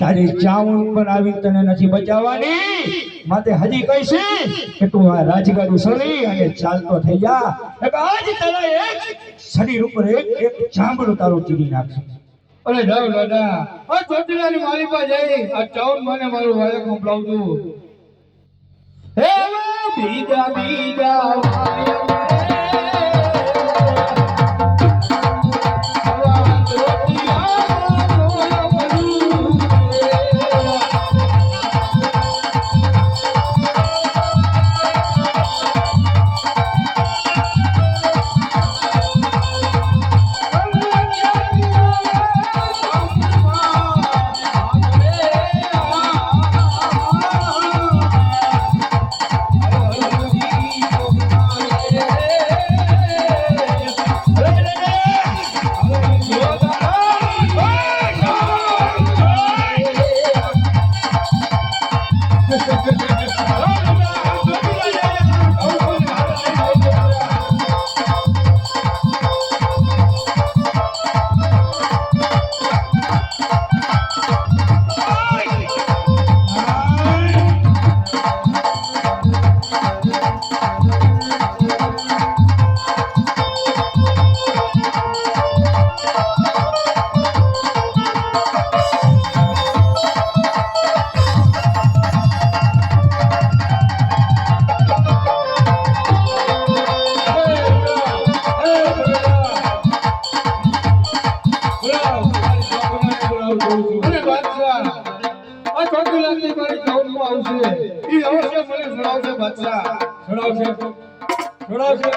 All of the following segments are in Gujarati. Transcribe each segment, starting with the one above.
તારી ચાવણ પર આવી તને નથી બચાવવાની. માટે હજી કહીશ કે તું આ રાજગાડી છોડી અને ચાલતો થઈ જા. એક આજ તારા એક શરીર ઉપર એક એક ચામડું તારું ચીરી નાખશે. અરે જાવ દાદા આ ચોટીલાની મારી પાસે જઈ આ ચાઉન મને મારું વાયક સંભળાવતું હે બીજા બીજા વાયક સુણાવશે.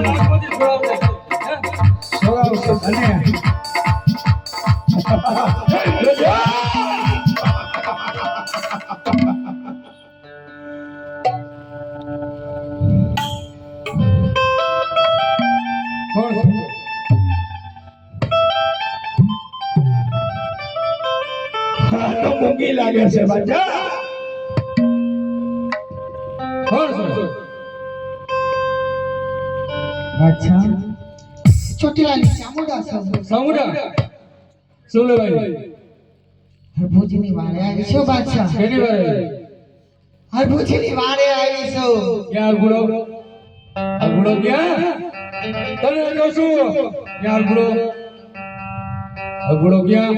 Проходит, проходит, શું લે ભાઈ હરભુજની વારે આવી છો બાદશાહ? કેની વારે? હરભુજની વારે આવી છો. ક્યાં ગુડો આ ગુડો ક્યાં? તને જો શું? ક્યાં ગુડો આ ગુડો ક્યાં?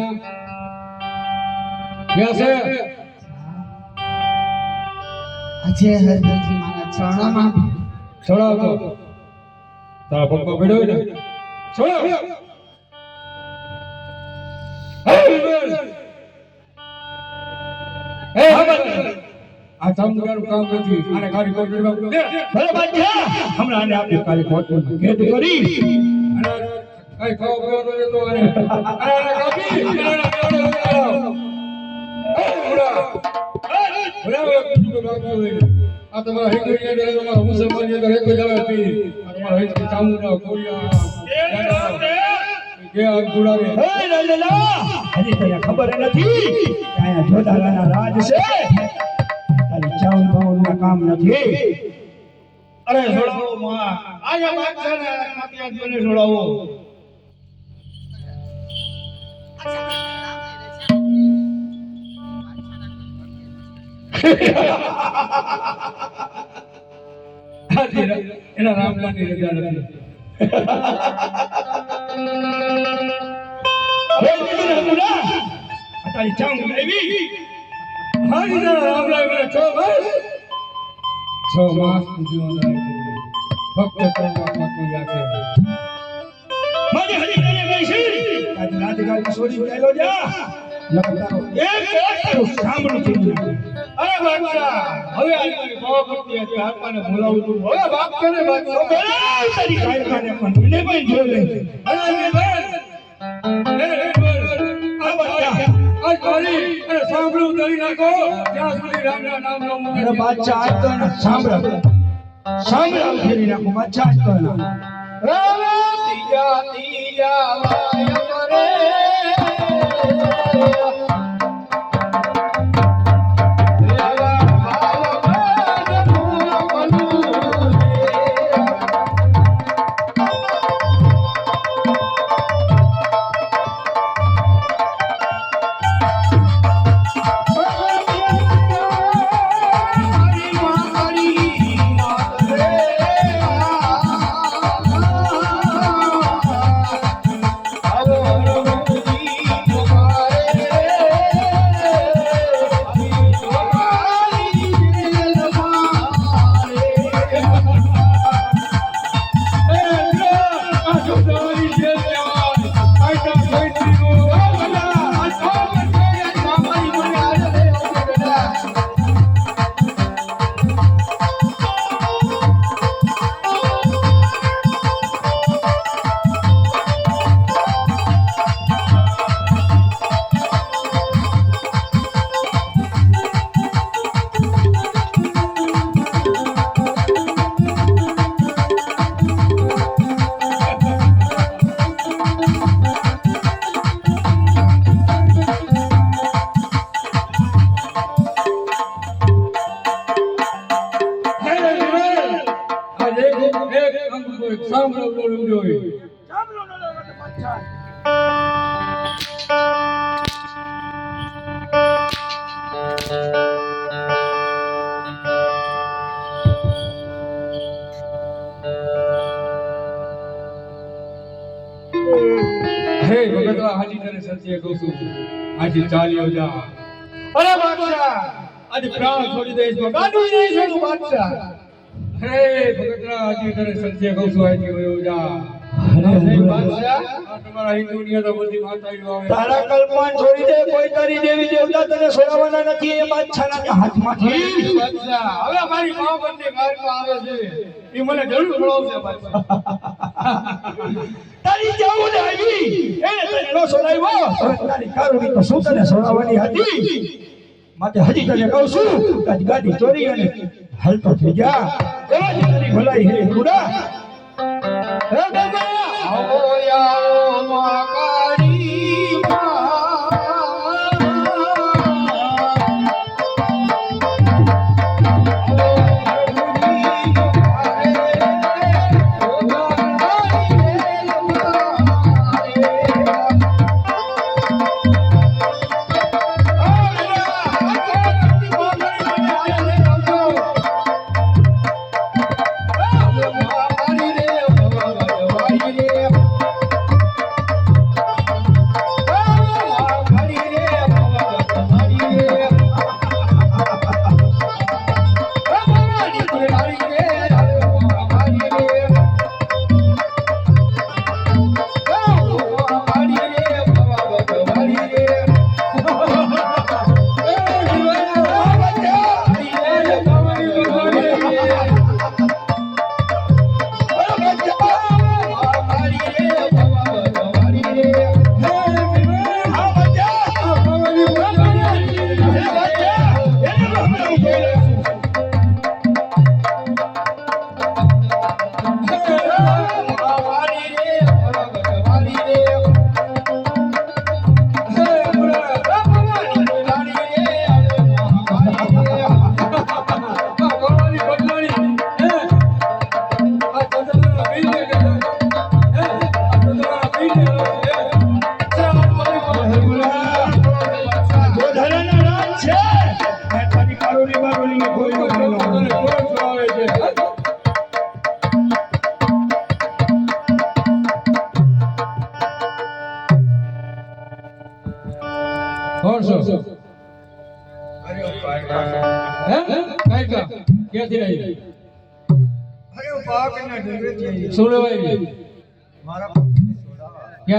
ક્યાં છે? આજે હરભુજી મારા ચરણોમાં. છોડાવ તો તારા પપ્પા પડ્યો ને? છોડાવ આ ચામુંડાનું કામ નથી. આને ખાલી કોટ દે. ભલે બાદશાહ, હમણાં આને આપણે કાલે કોર્ટમાં કેદ કરી. કઈ ખાવ પીવો તો અરે અરે કોઈ આ તમારા હિન્દુ અંદર તમારા મુસલમાન અંદર એક જ આવે પી. તમારા હિન્દુ ચામુંડા કોરિયા કે આ બુડા હે લાલા. હજી તને ખબર નથી કે અહીંયા જોધારાના રાજ છે. તારી ચાઉન બાઉનના કામ નથી. અરે જોડાવો માં આયા છે ને માતિયા જોને જોડાવો. એના રામલાલની રજા નથી. અત્યારે ચાંગ મુરા આ તારી ચાઉન લાવી હાજી તારા રામલાલ મને છ માસ છ માસ સુધી ફક્ત છ યાદ એક અરે બાદશાહ હવે બોલાવું છું હવે બાપ કરે બાપ કાયદાને પણ મારી અને સાંભળું કરી નાખો. ત્યાં સુધી રામના નામ ન અરે બાદશાહ આજ તો એને સાંભળ. સાંભળ ફેરી નાખું બાદશાહ આજ તો એના રામ ત્રીજા ત્રીજા વાય મરે. દઈશ તો ગાડું નહીં છોડું બાદશાહ. હે ભગતરા હાજી તને સત્ય કહું છું હાજી વયો જા. હે બાદશાહ આ તમારા હિન્દુ ની તો બધી માતાઓ આવે. તારા કલ્પના છોડી દે કોઈ તારી દેવી દેવતા તને છોડાવવાના નથી એ બાદશાહના હાથમાંથી. બાદશાહ હવે મારી મા બંને માર્ગમાં આવે છે. એ મને જરૂર બાદશાહ. તારી જાવું આવી. એને તને નો છોડાવ્યો. હવે તારી કારુણી તો શું તને સોડાવવાની હતી? માટે હજી તને કહું છું આજ ગાડી ચોરી અને હાલતો થઈ જા એવા તારી ભલાઈ હે કુડા હે બાબા આવો યારો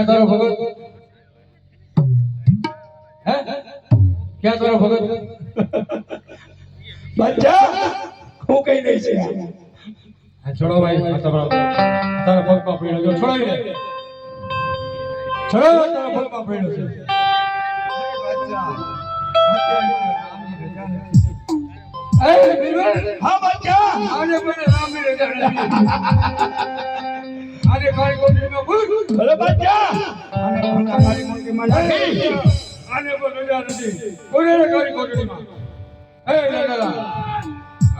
ક્યાં તારો ભગત? હે? ક્યાં કરો ભગત? બચ્ચા! હું કઈ નહીં છે. છોડો ભાઈ તમારો તારા પગમાં પડ્યો જો છોડાવી દે. છોડો તારા પગમાં પડ્યો છે. હા બચ્ચા! આને પણ રામની રજા નથી કોટરીમાં ભૂત. ભલે બચ્ચા અને મારી મોટીમાં નાખી આને પણ રજા નથી. દાદા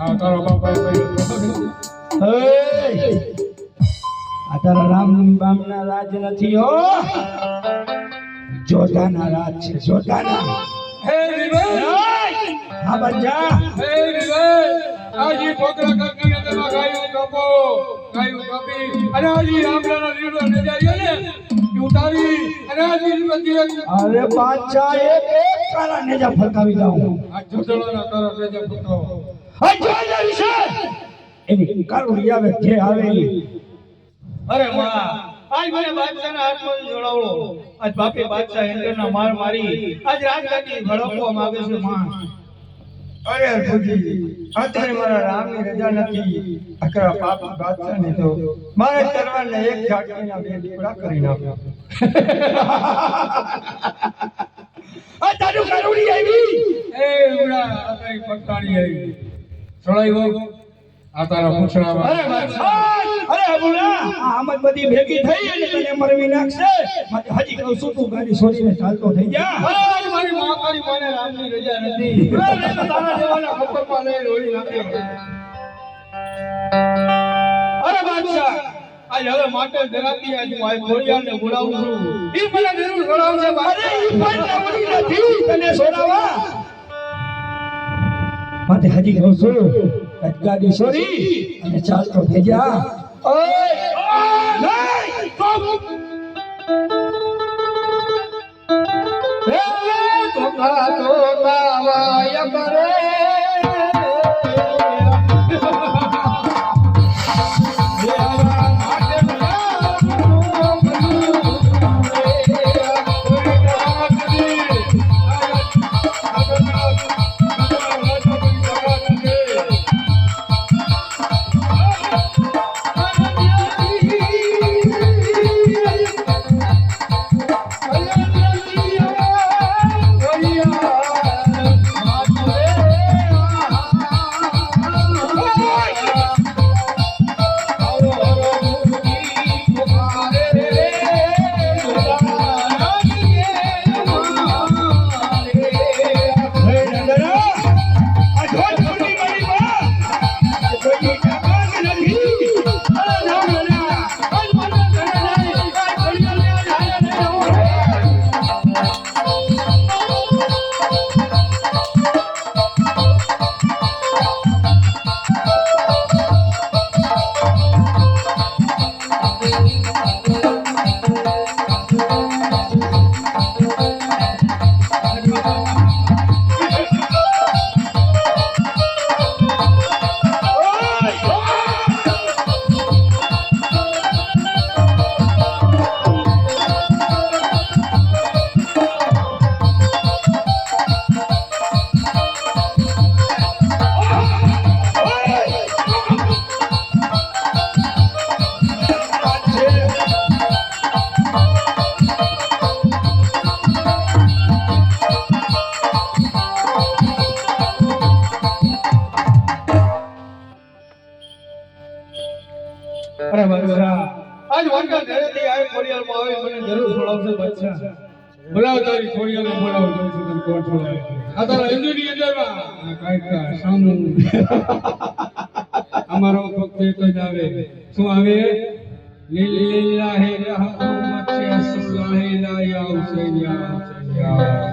આ તારો બાપા હે! આ તારા રામ બામના રાજ નથી હો. જોધાના રાજ છે જોધાના. હે બીરબલ હા બીરબલ આજી પોકરા અંદરમાં ગાયું કાપો ગાયું કાપી અને આજી આમલાના લીલો નજારીઓ ને ઉતારી અને આજી બધી અરે બાદશાહ એક એક કાળા નેજા ફરકાવી દઉં આ જોસલાના તારો રેજા ફૂટો આ જોધા વિશે? એની કાળુડી આવે જે આવે અરે માં આજ મને બાદશાહના હાથમાં જોડાવડો આજ બાપે બાદશાહ ઇન્દ્રના માર મારી. આજ રાજગાદી ભડકવા માંગે છે માં અરે અરફુજી અત્યારે મારા રામની રજા નથી. અકરા પાપ બાદશાહ ને તો મારા તરવારને એક ઝાટકીના બે ટુકડા કરી નાખ્યો. આ કારુડી આવી. એ ઉડા આ કઈ આવી. સળાઈ આ તારા પૂછડામાં અરે અબુલા આ આમદ બધી ભેગી થઈ અને તને મરવી નાખશે હજી કહું છું તું ગાડી છોડીને ચાલતો થઈ જા. આજ મારી માં મારી માને રામની રજા નથી. તારા જેવાના ખપ્પરમાં લઈ રોડી નાખી. અરે બાદશાહ! આજ હવે માટે ધરાતી આજ હું આ ઘોડિયાને બોલાવું છું. ઈ મને જરૂર બોલાવશે અરે ઈ પણ નવરી નથી. તને છોડાવા માટે હજી કહું છું ગાડી છોડી અને ચાલતો થઈ જા ઓય લીલાહે રહમો મચ્છે સુલાહે લાયા હુસૈનિયા હુસૈનિયા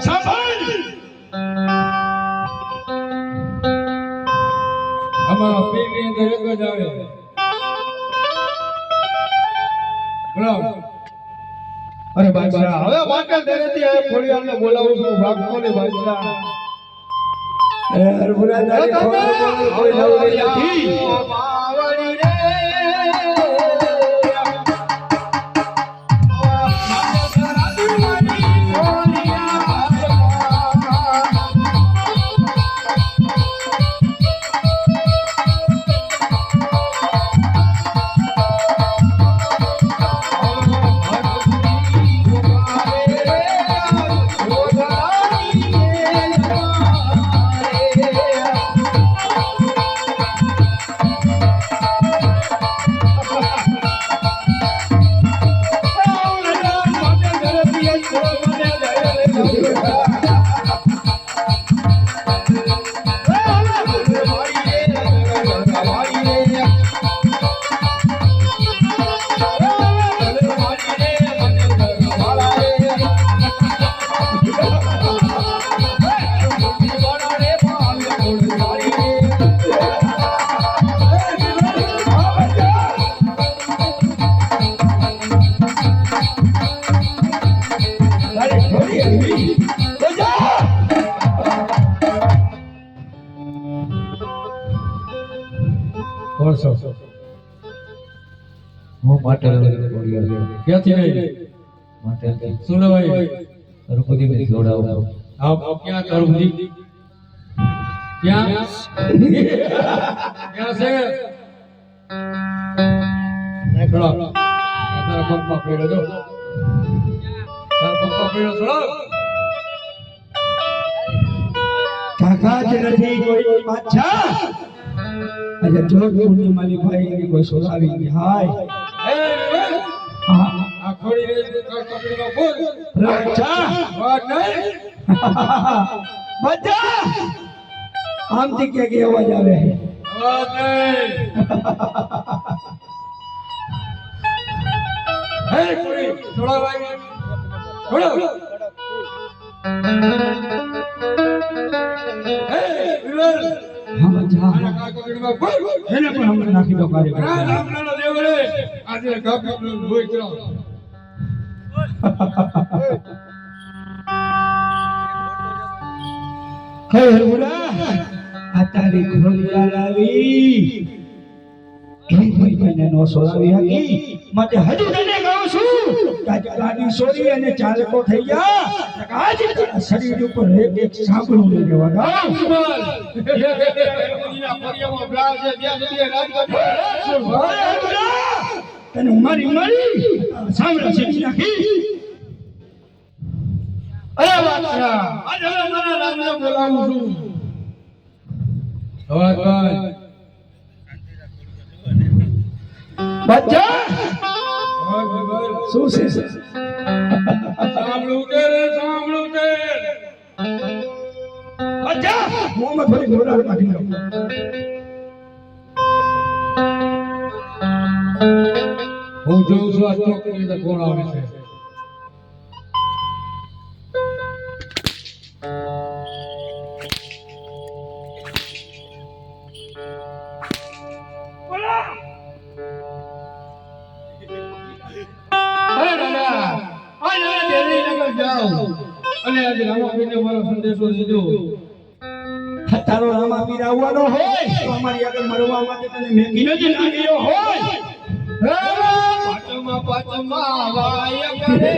સાંભળ! અમારા પીરની અંદર એક જ આવે. અરે બાદશાહ હવે માટે તેરેથી આ ખોડિયારને બોલાવું છું ભાગતો ને બાદશાહ. અરે હરભુરા તારી કોઈ નવરી નથી. માટેલ ક્યાંથી આવી? માટેલ લેવાય રઘુપતિ ભાઈ જોડાવો આપ ક્યાં તરફથી ક્યાં? ક્યાં છે? નીકળો તારા પગમાં પડ્યો જો તારા સોલાવી હાય. એ વિવેક, હા આ ખોડી રે કપડીમાં બોલ અરે બાદશાહ વાત આમથી કે કે અવાજ આવે હે ખોડી છોડો ભાઈ હે વિવેક, હા બાદશાહ આના કા કપડીમાં બોલ એને પણ હમણાં નાખી દો કાર્ય રામ રામ દેવળે આજે કપડીનું લોહી કરો હે હરમુરા આ તારી ખોલિયા લાવી કેમ કોઈ કોઈને નો સોલાવી હકી માટે હજુ તને કહું છું ગાડી સોરી અને ચાલકો થઈ ગયા આજે તારા શરીર ઉપર એક એક સાંભળું લઈ જવા દઉં તને મારી મારી સાંભળા શીખી નાખી અરે બાદશાહ આજે હવે મારા રામને બોલાવું છું. અવાજ બચ્ચા શું છે? સાંભળું રે સાંભળું તે બચ્ચા ફરી ઘોડા કાઢી લો હું જોઉં છું આ ચોકડી અંદર કોણ આવે છે. અને આજે મારો સંદેશો દીધો. તારો રામા પીર આવવાનો હોય તો અમારી આગળ મરવા માટે તને મેં જ લાગ્યો હોય. પાચમા વાય કરે.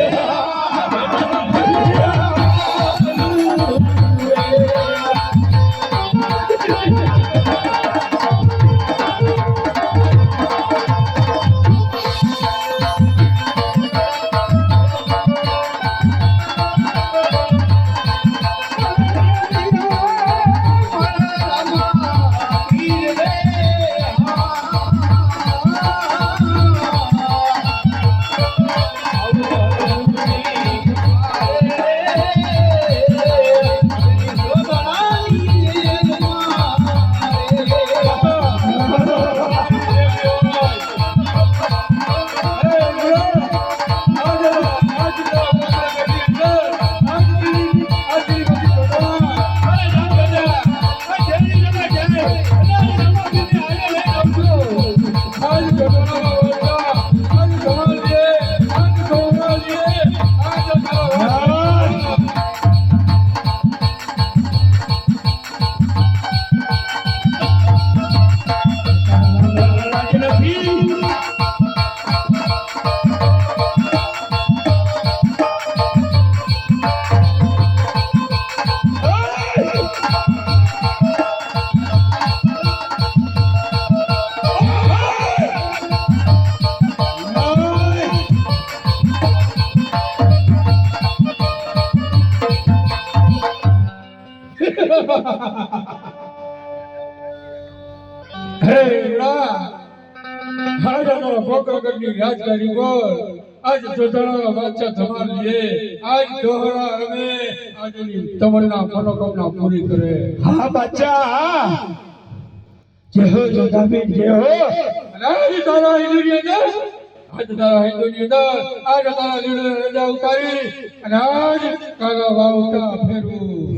આજ અમારા પોકરગઢની પર આજ જોધાણા વાચા ધમાલ લે આજ દોહરા રમે. આજની તમન્ના મનોકામના પૂરી કરે. હા બચ્ચા જે હો જોધાબીન જે હો. અને આજ તારા હિન્દુની અંદર આજ તારા હિન્દુની અંદર આજ તારા લીડે રજા ઉતારી અને આજ કાગા વાવતા અને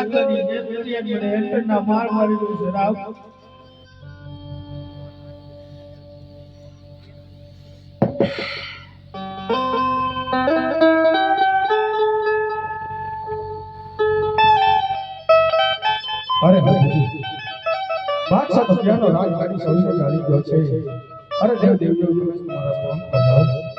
રાજગાદી જે પેટીએ મને માર દઉં છે રાવ અરે છે અરે દેવ દેવ દેવ મારા તમારા પર